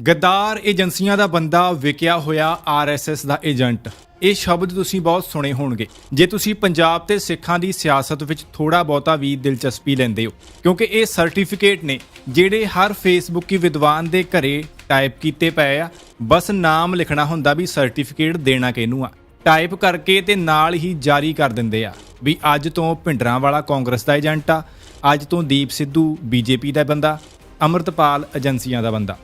ਗੱਦਾਰ ਏਜੰਸੀਆਂ ਦਾ ਬੰਦਾ ਵਿਕਿਆ ਹੋਇਆ ਆਰਐਸਐਸ ਦਾ ਏਜੰਟ। ਇਹ ਸ਼ਬਦ ਤੁਸੀਂ ਬਹੁਤ ਸੁਣੇ ਹੋਣਗੇ। ਜੇ ਤੁਸੀਂ ਪੰਜਾਬ ਤੇ ਸਿੱਖਾਂ ਦੀ ਸਿਆਸਤ ਵਿੱਚ ਥੋੜਾ ਬਹੁਤਾ ਵੀ ਦਿਲਚਸਪੀ ਲੈਂਦੇ ਹੋ, ਕਿਉਂਕਿ ਇਹ ਸਰਟੀਫਿਕੇਟ ਨੇ, ਜਿਹੜੇ ਹਰ ਫੇਸਬੁੱਕੀ ਵਿਦਵਾਨ ਦੇ ਘਰੇ ਟਾਈਪ ਕੀਤੇ ਪਏ ਆ, ਬਸ ਨਾਮ ਲਿਖਣਾ ਹੁੰਦਾ ਵੀ ਸਰਟੀਫਿਕੇਟ ਦੇਣਾ ਕਿਹਨੂੰ ਆ। ਟਾਈਪ ਕਰਕੇ ਤੇ ਨਾਲ ਹੀ ਜਾਰੀ ਕਰ ਦਿੰਦੇ ਆ, ਵੀ ਅੱਜ ਤੋਂ ਭਿੰਡਰਾਂ ਵਾਲਾ ਕਾਂਗਰਸ ਦਾ ਏਜੰਟ ਆ, ਅੱਜ ਤੋਂ ਦੀਪ ਸਿੱਧੂ, ਬੀਜੇਪੀ ਦਾ ਬੰਦਾ, ਅਮਰਤਪਾਲ ਏਜੰਸੀਆਂ ਦਾ ਬੰਦਾ।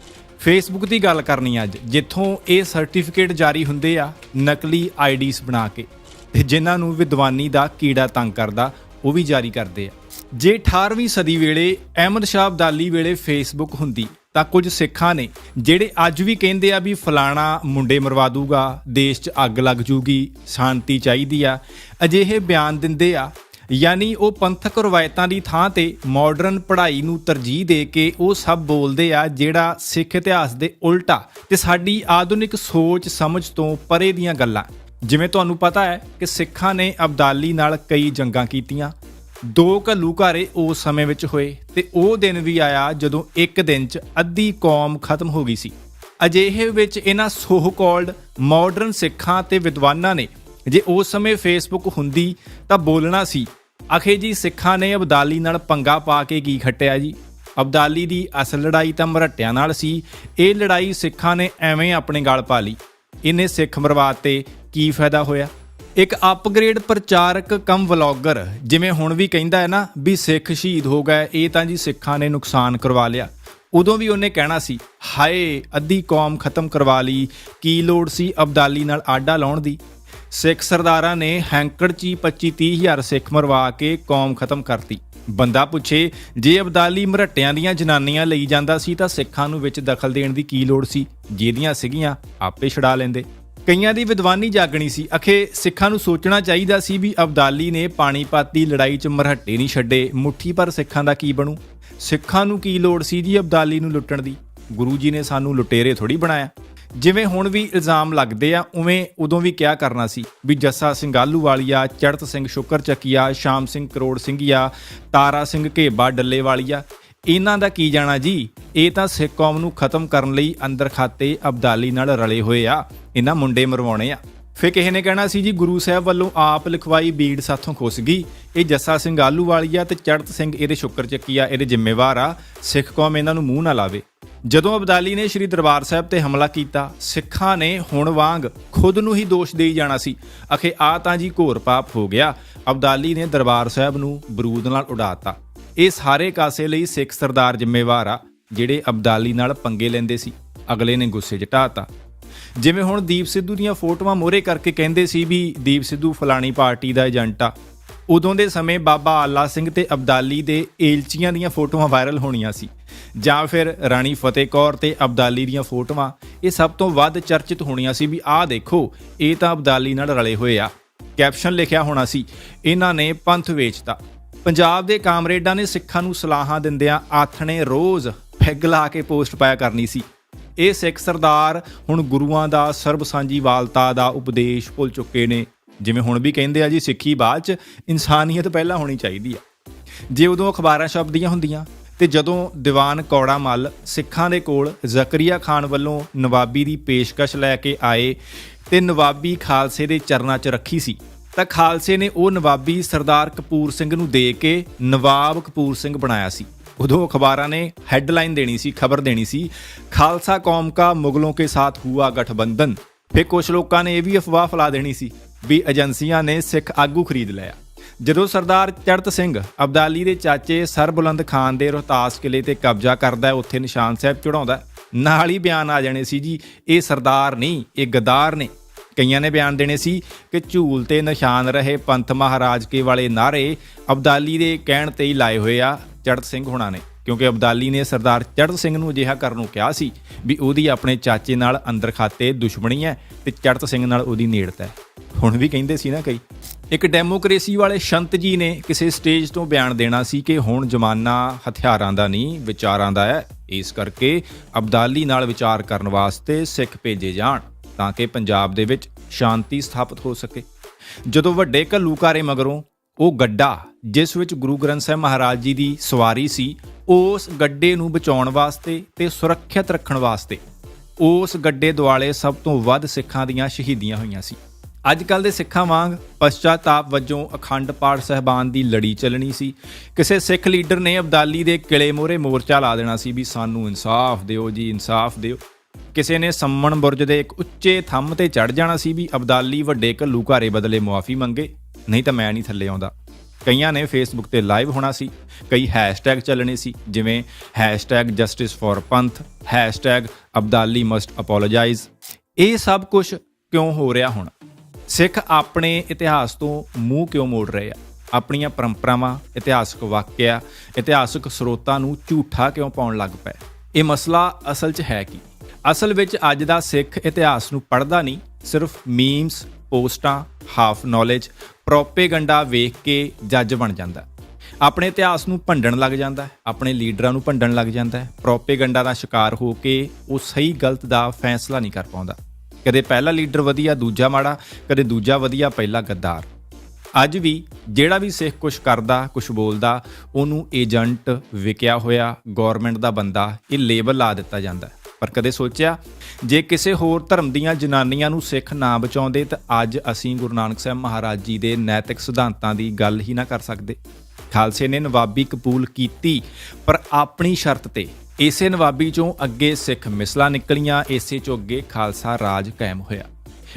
ਫੇਸਬੁੱਕ ਦੀ ਗੱਲ ਕਰਨੀ ਅੱਜ। ਜਿੱਥੋਂ ਇਹ ਸਰਟੀਫਿਕੇਟ ਜਾਰੀ ਹੁੰਦੇ ਆ, ਨਕਲੀ ਆਈਡੀਸ ਬਣਾ ਕੇ। ਤੇ ਜਿਨ੍ਹਾਂ ਨੂੰ ਵਿਦਵਾਨੀ ਦਾ ਕੀੜਾ ਤੰਗ ਕਰਦਾ, ਉਹ ਵੀ ਜਾਰੀ ਕਰਦੇ ਆ। ਜੇ 18ਵੀਂ ਸਦੀ ਵੇਲੇ ਅਹਿਮਦ ਸ਼ਾਹ ਅਬਦਾਲੀ ਵੇਲੇ ਫੇਸਬੁੱਕ ਹੁੰਦੀ, ਤਾਂ ਕੁਝ ਸਿੱਖਾਂ ਨੇ, ਜਿਹੜੇ ਅੱਜ ਵੀ ਕਹਿੰਦੇ ਆ ਵੀ ਫਲਾਣਾ ਮੁੰਡੇ ਮਰਵਾ ਦੂਗਾ, ਦੇਸ਼ 'ਚ ਅੱਗ ਲੱਗ ਜੂਗੀ, ਸ਼ਾਂਤੀ ਚਾਹੀਦੀ ਆ, ਅਜਿਹੇ ਬਿਆਨ ਦਿੰਦੇ ਆ ਯਾਨੀ ਉਹ ਪੰਥਕ ਰਵਾਇਤਾਂ ਦੀ ਥਾਂ ਤੇ ਮਾਡਰਨ ਪੜ੍ਹਾਈ ਨੂੰ ਤਰਜੀਹ ਦੇ ਕੇ ਉਹ ਸਭ ਬੋਲਦੇ ਆ ਜਿਹੜਾ ਸਿੱਖ ਇਤਿਹਾਸ ਦੇ ਉਲਟਾ ਤੇ ਸਾਡੀ ਆਧੁਨਿਕ ਸੋਚ ਸਮਝ ਤੋਂ ਪਰੇ ਦੀਆਂ ਗੱਲਾਂ। ਜਿਵੇਂ ਤੁਹਾਨੂੰ ਪਤਾ ਹੈ ਕਿ ਸਿੱਖਾਂ ਨੇ ਅਬਦਾਲੀ ਨਾਲ ਕਈ ਜੰਗਾਂ ਕੀਤੀਆਂ। ਦੋ ਘੱਲੂ ਘਾਰੇ ਉਸ ਸਮੇਂ ਵਿੱਚ ਹੋਏ ਤੇ ਉਹ ਦਿਨ ਵੀ ਆਇਆ ਜਦੋਂ ਇੱਕ ਦਿਨ 'ਚ ਅੱਧੀ ਕੌਮ ਖਤਮ ਹੋ ਗਈ ਸੀ। ਅਜਿਹੇ ਵਿੱਚ ਇਹਨਾਂ ਸੋਹ ਕਾਲਡ ਮਾਡਰਨ ਸਿੱਖਾਂ ਤੇ ਵਿਦਵਾਨਾਂ ਨੇ ਜੇ ਉਸ ਸਮੇਂ ਫੇਸਬੁੱਕ ਹੁੰਦੀ ਤਾਂ ਬੋਲਣਾ ਸੀ, ਅਖੇ ਜੀ, ਸਿੱਖਾਂ ਨੇ ਅਬਦਾਲੀ ਨਾਲ ਪੰਗਾ ਪਾ ਕੇ ਕੀ ਖੱਟਿਆ ਜੀ? ਅਬਦਾਲੀ ਦੀ ਅਸਲ ਲੜਾਈ ਤਾਂ ਮਰਹੱਟਿਆਂ ਨਾਲ ਸੀ, ਇਹ ਲੜਾਈ ਸਿੱਖਾਂ ਨੇ ਐਵੇਂ ਆਪਣੇ ਗਲ ਪਾ ਲਈ। ਇਹਨੇ ਸਿੱਖ ਮਰਵਾਤ ਤੇ ਕੀ ਫਾਇਦਾ ਹੋਇਆ? ਇੱਕ ਅਪਗ੍ਰੇਡ ਪ੍ਰਚਾਰਕ ਕਮ ਵਲੌਗਰ ਜਿਵੇਂ ਹੁਣ ਵੀ ਕਹਿੰਦਾ ਹੈ ਨਾ ਵੀ ਸਿੱਖ ਸ਼ਹੀਦ ਹੋ ਗਏ, ਇਹ ਤਾਂ ਜੀ ਸਿੱਖਾਂ ਨੇ ਨੁਕਸਾਨ ਕਰਵਾ ਲਿਆ। ਉਦੋਂ ਵੀ ਉਹਨੇ ਕਹਿਣਾ ਸੀ, ਹਾਏ, ਅੱਧੀ ਕੌਮ ਖਤਮ ਕਰਵਾ ਲਈ, ਕੀ ਲੋੜ ਸੀ ਅਬਦਾਲੀ ਨਾਲ ਆਡਾ ਲਾਉਣ ਦੀ? ਸਿੱਖ ਸਰਦਾਰਾਂ ਨੇ ਹੈਂਕੜ ਚ ਹੀ 25 30 ਹਜ਼ਾਰ ਸਿੱਖ ਮਰਵਾ ਕੇ ਕੌਮ ਖਤਮ ਕਰਤੀ। ਬੰਦਾ ਪੁੱਛੇ, ਜੇ ਅਬਦਾਲੀ ਮਰਹੱਟਿਆਂ ਦੀਆਂ ਜਨਾਨੀਆਂ ਲਈ ਜਾਂਦਾ ਸੀ ਤਾਂ ਸਿੱਖਾਂ ਨੂੰ ਵਿੱਚ ਦਖਲ ਦੇਣ ਦੀ ਕੀ ਲੋੜ ਸੀ? ਜਿਹਦੀਆਂ ਸੀਗੀਆਂ, ਆਪੇ ਛਡਾ ਲੈਂਦੇ। ਕਈਆਂ ਦੀ ਵਿਦਵਾਨੀ ਜਾਗਣੀ ਸੀ। ਅਖੇ, ਸਿੱਖਾਂ ਨੂੰ ਸੋਚਣਾ ਚਾਹੀਦਾ ਸੀ ਵੀ ਅਬਦਾਲੀ ਨੇ ਪਾਣੀਪਤ ਦੀ ਲੜਾਈ 'ਚ ਮਰਹੱਟੇ ਨਹੀਂ ਛੱਡੇ। ਮੁੱਠੀ ਪਰ ਸਿੱਖਾਂ ਦਾ ਕੀ ਬਣੂ? ਸਿੱਖਾਂ ਨੂੰ ਕੀ ਲੋੜ ਸੀ ਜੀ ਅਬਦਾਲੀ ਨੂੰ ਲੁੱਟਣ ਦੀ? ਗੁਰੂ ਜੀ ਨੇ ਸਾਨੂੰ ਲੁਟੇਰੇ ਥੋੜੀ ਬਣਾਇਆ। ਜਿਵੇਂ ਹੁਣ ਵੀ ਇਲਜ਼ਾਮ ਲੱਗਦੇ ਆ, ਉਵੇਂ ਉਦੋਂ ਵੀ ਕਿਹਾ ਕਰਨਾ ਸੀ? ਵੀ ਜੱਸਾ ਸਿੰਘ ਆਲੂਵਾਲੀਆ ਚੜਤ ਸਿੰਘ ਸ਼ੁਕਰ ਚੱਕੀਆ, ਸ਼ਾਮ ਸਿੰਘ ਕਰੋੜ ਸਿੰਘੀਆ, ਤਾਰਾ ਸਿੰਘ ਘੇਬਾ ਡੱਲੇ ਵਾਲੀਆ ਇਹਨਾਂ ਦਾ ਕੀ ਜਾਣਾ ਜੀ? ਇਹ ਤਾਂ ਸਿੱਖ ਕੌਮ ਨੂੰ ਖਤਮ ਕਰਨ ਲਈ ਅੰਦਰ ਖਾਤੇ ਅਬਦਾਲੀ ਨਾਲ ਰਲੇ ਹੋਏ ਆ। ਇਹਨਾਂ ਮੁੰਡੇ ਮਰਵਾਉਣੇ ਆ। ਫੇ ਕਿਸੇ ਨੇ ਕਹਿਣਾ ਸੀ ਜੀ, ਗੁਰੂ ਸਾਹਿਬ ਵੱਲੋਂ ਆਪ ਲਿਖਵਾਈ ਬੀੜ ਸਾਥੋਂ ਖੁੱਸ ਗਈ। ਇਹ ਜੱਸਾ ਸਿੰਘ ਆਹੂ ਵਾਲੀ ਆ ਤੇ ਚੜਤ ਸਿੰਘ ਇਹਦੇ ਸ਼ੁਕਰ ਆ ਇਹਦੇ ਜ਼ਿੰਮੇਵਾਰ ਆ। ਸਿੱਖ ਕੌਮ ਇਹਨਾਂ ਨੂੰ ਮੂੰਹ ਨਾ ਲਾਵੇ। ਜਦੋਂ ਅਬਦਾਲੀ ਨੇ ਸ੍ਰੀ ਦਰਬਾਰ ਸਾਹਿਬ ਤੇ ਹਮਲਾ ਕੀਤਾ, ਸਿੱਖਾਂ ਨੇ ਹੁਣ ਵਾਂਗ ਖੁਦ ਨੂੰ ਹੀ ਦੋਸ਼ ਦੇਈ ਜਾਣਾ ਸੀ। ਅਖੇ ਆ ਤਾਂ ਜੀ ਘੋਰ ਪਾਪ ਹੋ ਗਿਆ। ਅਬਦਾਲੀ ਨੇ ਦਰਬਾਰ ਸਾਹਿਬ ਨੂੰ ਬਰੂਦ ਨਾਲ ਉਡਾਤਾ। ਇਹ ਸਾਰੇ ਕਾਸੇ ਲਈ ਸਿੱਖ ਸਰਦਾਰ ਜ਼ਿੰਮੇਵਾਰ ਆ, ਜਿਹੜੇ ਅਬਦਾਲੀ ਨਾਲ ਪੰਗੇ ਲੈਂਦੇ ਸੀ। ਅਗਲੇ ਨੇ ਗੁੱਸੇ 'ਚ ਢਾਤਾ ਜਿਵੇਂ ਹੁਣ ਦੀਪ ਸਿੱਧੂ ਦੀਆਂ ਫੋਟੋਆਂ ਮੋਰੇ ਕਰਕੇ ਕਹਿੰਦੇ ਸੀ ਵੀ ਦੀਪ ਸਿੱਧੂ ਫਲਾਣੀ ਪਾਰਟੀ ਦਾ ਏਜੰਟ ਆ ਉਦੋਂ ਦੇ ਸਮੇਂ ਬਾਬਾ ਆਲਾ ਸਿੰਘ ਤੇ ਅਬਦਾਲੀ ਦੇ ਏਲਚੀਆਂ ਦੀਆਂ ਫੋਟੋਆਂ ਵਾਇਰਲ ਹੋਣੀਆਂ ਸੀ। ਜਾਂ ਫਿਰ ਰਾਣੀ ਫਤਿਹ ਕੌਰ ਤੇ ਅਬਦਾਲੀ ਦੀਆਂ ਫੋਟੋਆਂ, ਇਹ ਸਭ ਤੋਂ ਵੱਧ ਚਰਚਿਤ ਹੋਣੀਆਂ ਸੀ ਵੀ ਆਹ ਦੇਖੋ, ਇਹ ਤਾਂ ਅਬਦਾਲੀ ਨਾਲ ਰਲੇ ਹੋਏ ਆ। ਕੈਪਸ਼ਨ ਲਿਖਿਆ ਹੋਣਾ ਸੀ, ਇਹਨਾਂ ਨੇ ਪੰਥ ਵੇਚਤਾ। ਪੰਜਾਬ ਦੇ ਕਾਮਰੇਡਾਂ ਨੇ ਸਿੱਖਾਂ ਨੂੰ ਸਲਾਹਾਂ ਦਿੰਦਿਆਂ ਆਥਣੇ ਰੋਜ਼ ਪੈਗ ਲਾ ਕੇ ਪੋਸਟ ਪਾਇਆ ਕਰਨੀ ਸੀ। ਇਹ ਸਿੱਖ ਸਰਦਾਰ ਹੁਣ ਗੁਰੂਆਂ ਦਾ ਸਰਬ ਸਾਂਝੀਵਾਲਤਾ ਦਾ ਉਪਦੇਸ਼ ਭੁੱਲ ਚੁੱਕੇ ਨੇ। ਜਿਵੇਂ ਹੁਣ ਵੀ ਕਹਿੰਦੇ ਆ ਜੀ, ਸਿੱਖੀ ਬਾਅਦ ਚ ਇਨਸਾਨੀਅਤ ਪਹਿਲਾਂ ਹੋਣੀ ਚਾਹੀਦੀ ਆ। ਜੇ ਉਦੋਂ ਅਖਬਾਰਾਂ ਛਪਦੀਆਂ ਹੁੰਦੀਆਂ ਤੇ ਜਦੋਂ ਦੀਵਾਨ ਕੌੜਾ ਮੱਲ ਸਿੱਖਾਂ ਦੇ ਕੋਲ ਜ਼ਕਰੀਆ ਖਾਨ ਵੱਲੋਂ ਨਵਾਬੀ ਦੀ ਪੇਸ਼ਕਸ਼ ਲੈ ਕੇ ਆਏ ਤੇ ਨਵਾਬੀ ਖਾਲਸੇ ਦੇ ਚਰਨਾਂ 'ਚ ਰੱਖੀ ਸੀ, ਤਾਂ ਖਾਲਸੇ ਨੇ ਉਹ ਨਵਾਬੀ ਸਰਦਾਰ ਕਪੂਰ ਸਿੰਘ ਨੂੰ ਦੇ ਕੇ ਨਵਾਬ ਕਪੂਰ ਸਿੰਘ ਬਣਾਇਆ ਸੀ। ਉਦੋਂ ਅਖਬਾਰਾਂ ਨੇ ਹੈੱਡਲਾਈਨ ਦੇਣੀ ਸੀ, ਖਬਰ ਦੇਣੀ ਸੀ, ਖਾਲਸਾ ਕੌਮ ਕਾ ਮੁਗਲੋਂ ਕੇ ਸਾਥ ਹੁਆ ਗਠਬੰਧਨ। ਫਿਰ ਕੁਝ ਲੋਕਾਂ ਨੇ ਇਹ ਵੀ ਅਫਵਾਹ ਫੈਲਾ ਦੇਣੀ ਸੀ ਵੀ ਏਜੰਸੀਆਂ ਨੇ ਸਿੱਖ ਆਗੂ ਖਰੀਦ ਲਿਆ। ਜਦੋਂ ਸਰਦਾਰ ਚੜਤ ਸਿੰਘ ਅਬਦਾਲੀ ਦੇ ਚਾਚੇ ਸਰਬੁਲੰਦ ਖਾਨ ਦੇ ਰੋਹਤਾਸ ਕਿਲੇ ਤੇ ਕਬਜ਼ਾ ਕਰਦਾ ਹੈ, ਉੱਥੇ ਨਿਸ਼ਾਨ ਸਾਹਿਬ ਚੜਾਉਂਦਾ ਨਾਲ ਹੀ ਬਿਆਨ ਆ ਜਾਣੇ ਸੀ ਜੀ, ਇਹ ਸਰਦਾਰ ਨਹੀਂ, ਇਹ ਗਦਾਰ ਨੇ। ਕਈਆਂ ਨੇ ਬਿਆਨ ਦੇਣੇ ਸੀ ਕਿ ਝੂਲ ਤੇ ਨਿਸ਼ਾਨ ਰਹੇ ਪੰਥ ਮਹਾਰਾਜ ਕੇ ਵਾਲੇ ਨਾਰੇ ਅਬਦਾਲੀ ਦੇ ਕਹਿਣ ਤੇ ਹੀ ਲਾਏ ਹੋਏ ਆ ਚੜਤ ਸਿੰਘ ਹੁਣਾਂ ਨੇ। ਕਿਉਂਕਿ ਅਬਦਾਲੀ ਨੇ ਸਰਦਾਰ ਚੜਤ ਸਿੰਘ ਨੂੰ ਅਜਿਹਾ ਕਰਨ ਨੂੰ ਕਿਹਾ ਸੀ ਵੀ ਉਹਦੀ ਆਪਣੇ ਚਾਚੇ ਨਾਲ ਅੰਦਰ ਖਾਤੇ ਦੁਸ਼ਮਣੀ ਹੈ ਤੇ ਚੜਤ ਸਿੰਘ ਨਾਲ ਉਹਦੀ ਨੇੜਤਾ ਹੈ। ਹੁਣ ਵੀ ਕਹਿੰਦੇ ਸੀ ਨਾ ਕਈ। ਇੱਕ ਡੈਮੋਕ੍ਰੇਸੀ ਵਾਲੇ ਸ਼ੰਤ ਜੀ ਨੇ ਕਿਸੇ ਸਟੇਜ ਤੋਂ ਬਿਆਨ ਦੇਣਾ ਸੀ ਕਿ ਹੁਣ ਜ਼ਮਾਨਾ ਹਥਿਆਰਾਂ ਦਾ ਨਹੀਂ, ਵਿਚਾਰਾਂ ਦਾ ਹੈ। ਇਸ ਕਰਕੇ ਅਬਦਾਲੀ ਨਾਲ ਵਿਚਾਰ ਕਰਨ ਵਾਸਤੇ ਸਿੱਖ ਭੇਜੇ ਜਾਣ ਤਾਂ ਕਿ ਪੰਜਾਬ ਦੇ ਵਿੱਚ ਸ਼ਾਂਤੀ ਸਥਾਪਿਤ ਹੋ ਸਕੇ। ਜਦੋਂ ਵੱਡੇ ਘੱਲੂਕਾਰੇ ਮਗਰੋਂ ਉਹ ਗੱਡਾ, ਜਿਸ ਵਿੱਚ ਗੁਰੂ ਗ੍ਰੰਥ ਸਾਹਿਬ ਮਹਾਰਾਜ ਜੀ ਦੀ ਸਵਾਰੀ ਸੀ, ਉਸ ਗੱਡੇ ਨੂੰ ਬਚਾਉਣ ਵਾਸਤੇ ਤੇ ਸੁਰੱਖਿਅਤ ਰੱਖਣ ਵਾਸਤੇ ਉਸ ਗੱਡੇ ਦੁਆਲੇ ਸਭ ਤੋਂ ਵੱਧ ਸਿੱਖਾਂ ਦੀਆਂ ਸ਼ਹੀਦੀਆਂ ਹੋਈਆਂ ਸੀ। ਅੱਜ ਕੱਲ ਦੇ ਸਿੱਖਾਂ ਵਾਂਗ ਪਛਤਾਤਾਪ ਵਜੋਂ ਅਖੰਡ ਪਾਠ ਸਹਿਬਾਨ ਦੀ ਲੜੀ ਚੱਲਣੀ ਸੀ। ਕਿਸੇ ਸਿੱਖ ਲੀਡਰ ਨੇ ਅਬਦਾਲੀ ਦੇ ਕਿਲੇ ਮੋਹਰੇ ਮੋਰਚਾ ਲਾ ਦੇਣਾ ਸੀ ਵੀ ਸਾਨੂੰ ਇਨਸਾਫ ਦਿਓ ਜੀ, ਇਨਸਾਫ ਦਿਓ। ਕਿਸੇ ਨੇ ਸੰਮਣ ਬੁਰਜ ਦੇ ਇੱਕ ਉੱਚੇ ਥੰਮ ਤੇ ਚੜ ਜਾਣਾ ਸੀ ਵੀ ਅਬਦਾਲੀ ਵੱਡੇ ਘੱਲੂ ਘਾਰੇ ਬਦਲੇ ਮੁਆਫੀ ਮੰਗੇ, ਨਹੀਂ ਤਾਂ ਮੈਂ ਨਹੀਂ ਥੱਲੇ ਆਉਂਦਾ। ਕਈਆਂ ਨੇ ਫੇਸਬੁੱਕ ਤੇ ਲਾਈਵ ਹੋਣਾ ਸੀ, ਕਈ ਹੈਸ਼ਟੈਗ ਚੱਲਣੇ ਸੀ, ਜਿਵੇਂ #justice4panth #ਅਬਦਾਲੀ ਮਸਟ ਅਪੋਲੋਜਾਈਜ਼ ਇਹ ਸਭ ਕੁਝ ਕਿਉਂ ਹੋ ਰਿਹਾ ਹੁਣ? ਸਿੱਖ ਆਪਣੇ ਇਤਿਹਾਸ ਤੋਂ ਮੂੰਹ ਕਿਉਂ ਮੋੜ ਰਹੇ ਆ? ਆਪਣੀਆਂ ਪਰੰਪਰਾਵਾਂ, ਇਤਿਹਾਸਕ ਵਾਕਿਆ, ਇਤਿਹਾਸਕ ਸਰੋਤਾਂ ਨੂੰ ਝੂਠਾ ਕਿਉਂ ਪਾਉਣ ਲੱਗ ਪਏ? ਇਹ ਮਸਲਾ ਅਸਲ 'ਚ ਹੈ ਕੀ? ਅਸਲ ਵਿੱਚ ਅੱਜ ਦਾ ਸਿੱਖ ਇਤਿਹਾਸ ਨੂੰ ਪੜ੍ਹਦਾ ਨਹੀਂ, ਸਿਰਫ ਮੀਮਸ ਪੋਸਟਾਂ ਹਾਫ ਨੌਲੇਜ ਪ੍ਰੋਪੇਗੈਂਡਾ ਵੇਖ ਕੇ ਜੱਜ ਬਣ ਜਾਂਦਾ ਆਪਣੇ ਇਤਿਹਾਸ ਨੂੰ ਭੰਡਣ ਲੱਗ ਜਾਂਦਾ ਹੈ, ਆਪਣੇ ਲੀਡਰਾਂ ਨੂੰ ਭੰਡਣ ਲੱਗ ਜਾਂਦਾ ਹੈ ਪ੍ਰੋਪੇਗੈਂਡਾ ਦਾ ਸ਼ਿਕਾਰ ਹੋ ਕੇ ਉਹ ਸਹੀ ਗਲਤ ਦਾ ਫੈਸਲਾ ਨਹੀਂ ਕਰ ਪਾਉਂਦਾ। ਕਦੇ ਪਹਿਲਾ ਲੀਡਰ ਵਧੀਆ, ਦੂਜਾ ਮਾੜਾ, ਕਦੇ ਦੂਜਾ ਵਧੀਆ, ਪਹਿਲਾ ਗੱਦਾਰ ਅੱਜ ਵੀ ਜਿਹੜਾ ਵੀ ਸਿੱਖ ਕੁਝ ਕਰਦਾ ਕੁਝ ਬੋਲਦਾ, ਉਹਨੂੰ ਏਜੰਟ ਵਿਕਿਆ ਹੋਇਆ ਗਵਰਨਮੈਂਟ ਦਾ ਬੰਦਾ, ਇਹ ਲੇਬਲ ਲਾ ਦਿੱਤਾ ਜਾਂਦਾ ਹੈ। ਪਰ ਕਦੇ ਸੋਚਿਆ, ਜੇ ਕਿਸੇ ਹੋਰ ਧਰਮ ਦੀਆਂ ਜਨਾਨੀਆਂ ਨੂੰ ਸਿੱਖ ਨਾ ਬਚਾਉਂਦੇ, ਤਾਂ ਅੱਜ ਅਸੀਂ ਗੁਰੂ ਨਾਨਕ ਸਾਹਿਬ ਮਹਾਰਾਜ ਜੀ ਦੇ ਨੈਤਿਕ ਸਿਧਾਂਤਾਂ ਦੀ ਗੱਲ ਹੀ ਨਾ ਕਰ ਸਕਦੇ ਖਾਲਸੇ ਨੇ ਨਵਾਬੀ ਕਬੂਲ ਕੀਤੀ, ਪਰ ਆਪਣੀ ਸ਼ਰਤ ਤੇ ਇਸੇ ਨਵਾਬੀ ਚੋਂ ਅੱਗੇ ਸਿੱਖ ਮਿਸਲਾਂ ਨਿਕਲੀਆਂ, ਇਸੇ ਚੋਂ ਅੱਗੇ ਖਾਲਸਾ ਰਾਜ ਕਾਇਮ ਹੋਇਆ।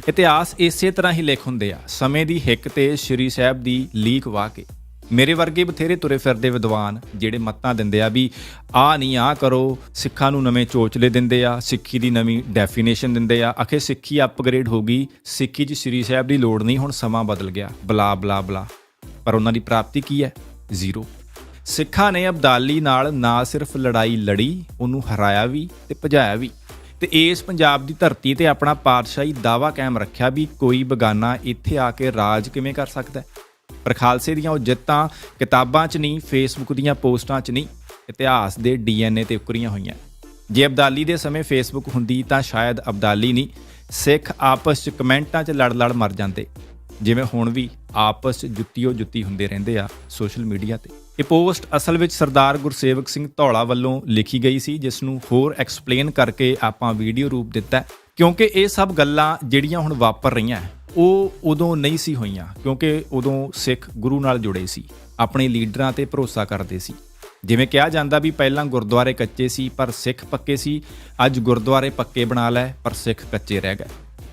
ਇਤਿਹਾਸ ਇਸੇ ਤਰ੍ਹਾਂ ਹੀ ਲਿਖ ਹੁੰਦੇ ਆ। ਸਮੇਂ ਦੀ ਹਿੱਕ ਤੇ ਸ਼੍ਰੀ ਸਾਹਿਬ ਦੀ ਲੀਕ ਵਾਹ ਕੇ ਮੇਰੇ ਵਰਗੇ ਬਥੇਰੇ ਤੁਰੇ ਫਿਰਦੇ ਵਿਦਵਾਨ, ਜਿਹੜੇ ਮੱਤਾਂ ਦਿੰਦੇ ਆ ਵੀ ਆ ਨਹੀਂ, ਆ ਕਰੋ। ਸਿੱਖਾਂ ਨੂੰ ਨਵੇਂ ਚੋਚਲੇ ਦਿੰਦੇ ਆ, ਸਿੱਖੀ ਦੀ ਨਵੀਂ ਡੈਫੀਨੇਸ਼ਨ ਦਿੰਦੇ ਆ। ਅਖੇ ਸਿੱਖੀ ਅਪਗ੍ਰੇਡ ਹੋ ਗਈ। ਸਿੱਖੀ 'ਚ ਸ਼੍ਰੀ ਸਾਹਿਬ ਦੀ ਲੋੜ ਨਹੀਂ, ਹੁਣ ਸਮਾਂ ਬਦਲ ਗਿਆ। ਬਲਾ ਬਲਾ ਬਲਾ। ਪਰ ਉਹਨਾਂ ਦੀ ਪ੍ਰਾਪਤੀ ਕੀ ਹੈ? ਜ਼ੀਰੋ ਸਿੱਖਾਂ ਨੇ ਅਬਦਾਲੀ ਨਾਲ ਨਾ ਸਿਰਫ ਲੜਾਈ ਲੜੀ, ਉਹਨੂੰ ਹਰਾਇਆ ਵੀ ਤੇ ਭਜਾਇਆ ਵੀ। ਤੇ ਇਸ ਪੰਜਾਬ ਦੀ ਧਰਤੀ ਤੇ ਆਪਣਾ ਪਾਤਸ਼ਾਹੀ ਦਾਵਾ ਕਾਇਮ ਰੱਖਿਆ ਵੀ ਕੋਈ ਬਗਾਨਾ ਇੱਥੇ ਆ ਕੇ ਰਾਜ ਕਿਵੇਂ ਕਰ ਸਕਦਾ ਹੈ। ਪਰ ਖਾਲਸੇ ਦੀਆਂ ਉਹ ਜਿੱਤਾਂ ਕਿਤਾਬਾਂ 'ਚ ਨਹੀਂ ਫੇਸਬੁੱਕ ਦੀਆਂ ਪੋਸਟਾਂ 'ਚ ਨਹੀਂ, ਇਤਿਹਾਸ ਦੇ ਡੀਐਨਏ ਤੇ ਉਕਰੀਆਂ ਹੋਈਆਂ। ਜੇ ਅਬਦਾਲੀ ਦੇ ਸਮੇਂ ਫੇਸਬੁੱਕ ਹੁੰਦੀ ਤਾਂ ਸ਼ਾਇਦ ਅਬਦਾਲੀ ਨਹੀਂ, ਸਿੱਖ ਆਪਸ 'ਚ ਕਮੈਂਟਾਂ 'ਚ ਲੜ-ਲੜ ਮਰ ਜਾਂਦੇ। ਜਿਵੇਂ ਹੁਣ ਵੀ ਆਪਸ 'ਚ ਜੁੱਤੀਓ ਜੁੱਤੀ ਹੁੰਦੇ ਰਹਿੰਦੇ ਆ ਸੋਸ਼ਲ ਮੀਡੀਆ ਤੇ। ਇਹ ਪੋਸਟ ਅਸਲ ਵਿੱਚ ਸਰਦਾਰ ਗੁਰਸੇਵਕ ਸਿੰਘ ਧੌਲਾ ਵੱਲੋਂ ਲਿਖੀ ਗਈ ਸੀ, ਜਿਸ ਨੂੰ ਹੋਰ ਐਕਸਪਲੇਨ ਕਰਕੇ ਆਪਾਂ ਵੀਡੀਓ ਰੂਪ ਦਿੱਤਾ ਕਿਉਂਕਿ ਇਹ ਸਭ ਗੱਲਾਂ ਜਿਹੜੀਆਂ ਹੁਣ ਵਾਪਰ ਰਹੀਆਂ ਉਹ ਉਦੋਂ ਨਹੀਂ ਸੀ ਹੋਈਆਂ, ਕਿਉਂਕਿ ਉਦੋਂ ਸਿੱਖ ਗੁਰੂ ਨਾਲ ਜੁੜੇ ਸੀ, ਆਪਣੇ ਲੀਡਰਾਂ ਤੇ ਭਰੋਸਾ ਕਰਦੇ ਸੀ। ਜਿਵੇਂ ਕਿਹਾ ਜਾਂਦਾ ਵੀ ਪਹਿਲਾਂ ਗੁਰਦੁਆਰੇ ਕੱਚੇ ਸੀ, ਪਰ ਸਿੱਖ ਪੱਕੇ ਸੀ, ਅੱਜ ਗੁਰਦੁਆਰੇ ਪੱਕੇ ਬਣਾ ਲੈ ਪਰ ਸਿੱਖ ਕੱਚੇ ਰਹਿ ਗਏ।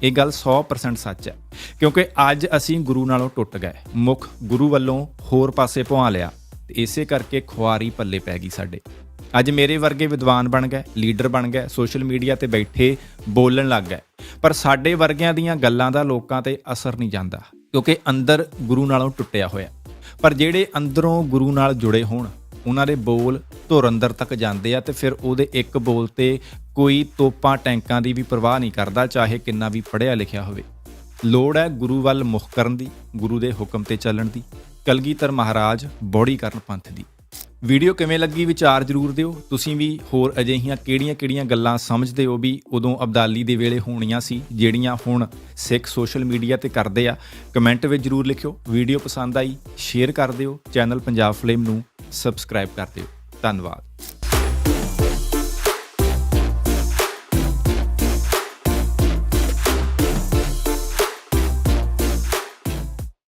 ਇਹ ਗੱਲ 100% ਸੱਚ ਹੈ, ਕਿਉਂਕਿ ਅੱਜ ਅਸੀਂ ਗੁਰੂ ਨਾਲੋਂ ਟੁੱਟ ਗਏ, ਮੁੱਖ ਗੁਰੂ ਵੱਲੋਂ ਹੋਰ ਪਾਸੇ ਭਵਾ ਲਿਆ। ਇਸੇ ਕਰਕੇ ਖੁਆਰੀ ਪੱਲੇ ਪੈ ਗਈ ਸਾਡੇ। ਅੱਜ ਮੇਰੇ ਵਰਗੇ ਵਿਦਵਾਨ ਬਣ ਗਏ, ਲੀਡਰ ਬਣ ਗਏ, ਸੋਸ਼ਲ ਮੀਡੀਆ ਤੇ ਬੈਠੇ ਬੋਲਣ ਲੱਗ ਗਏ। ਪਰ ਸਾਡੇ ਵਰਗਿਆਂ ਦੀਆਂ ਗੱਲਾਂ ਦਾ ਲੋਕਾਂ ਤੇ ਅਸਰ ਨਹੀਂ ਜਾਂਦਾ, ਕਿਉਂਕਿ ਅੰਦਰ ਗੁਰੂ ਨਾਲੋਂ ਟੁੱਟਿਆ ਹੋਇਆ। ਪਰ ਜਿਹੜੇ ਅੰਦਰੋਂ ਗੁਰੂ ਨਾਲ ਜੁੜੇ ਹੋਣ, ਉਹਨਾਂ ਦੇ ਬੋਲ ਧੁਰ ਅੰਦਰ ਤੱਕ ਜਾਂਦੇ ਆ ਤੇ ਫਿਰ ਉਹਦੇ ਇੱਕ ਬੋਲ ਤੇ ਕੋਈ ਤੋਪਾਂ ਟੈਂਕਾਂ ਦੀ ਵੀ ਪਰਵਾਹ ਨਹੀਂ ਕਰਦਾ, ਚਾਹੇ ਕਿੰਨਾ ਵੀ ਪੜ੍ਹਿਆ ਲਿਖਿਆ ਹੋਵੇ। ਲੋੜ ਹੈ ਗੁਰੂ ਵੱਲ ਮੁਖ ਕਰਨ ਦੀ, ਗੁਰੂ ਦੇ ਹੁਕਮ ਤੇ ਚੱਲਣ ਦੀ। ਕਲਗੀਧਰ ਮਹਾਰਾਜ ਬੋੜੀ ਕਰਨ ਪੰਥ ਦੀ। ਵੀਡੀਓ ਕਿਵੇਂ ਲੱਗੀ ਵਿਚਾਰ ਜਰੂਰ ਦਿਓ। ਤੁਸੀਂ ਵੀ ਹੋਰ ਅਜਿਹੀਆਂ ਕਿਹੜੀਆਂ-ਕਿਹੜੀਆਂ ਗੱਲਾਂ ਸਮਝਦੇ ਹੋ ਵੀ ਉਦੋਂ ਅਬਦਾਲੀ ਦੇ ਵੇਲੇ ਹੋਣੀਆਂ ਸੀ, ਜਿਹੜੀਆਂ ਹੁਣ ਸਿੱਖ ਸੋਸ਼ਲ ਮੀਡੀਆ ਤੇ ਕਰਦੇ ਆ। ਕਮੈਂਟ ਵਿੱਚ ਜਰੂਰ ਲਿਖਿਓ। ਵੀਡੀਓ ਪਸੰਦ ਆਈ, ਸ਼ੇਅਰ ਕਰ ਦਿਓ। ਚੈਨਲ ਪੰਜਾਬ ਫਲੇਮ ਨੂੰ ਸਬਸਕ੍ਰਾਈਬ ਕਰ ਦਿਓ। ਧੰਨਵਾਦ।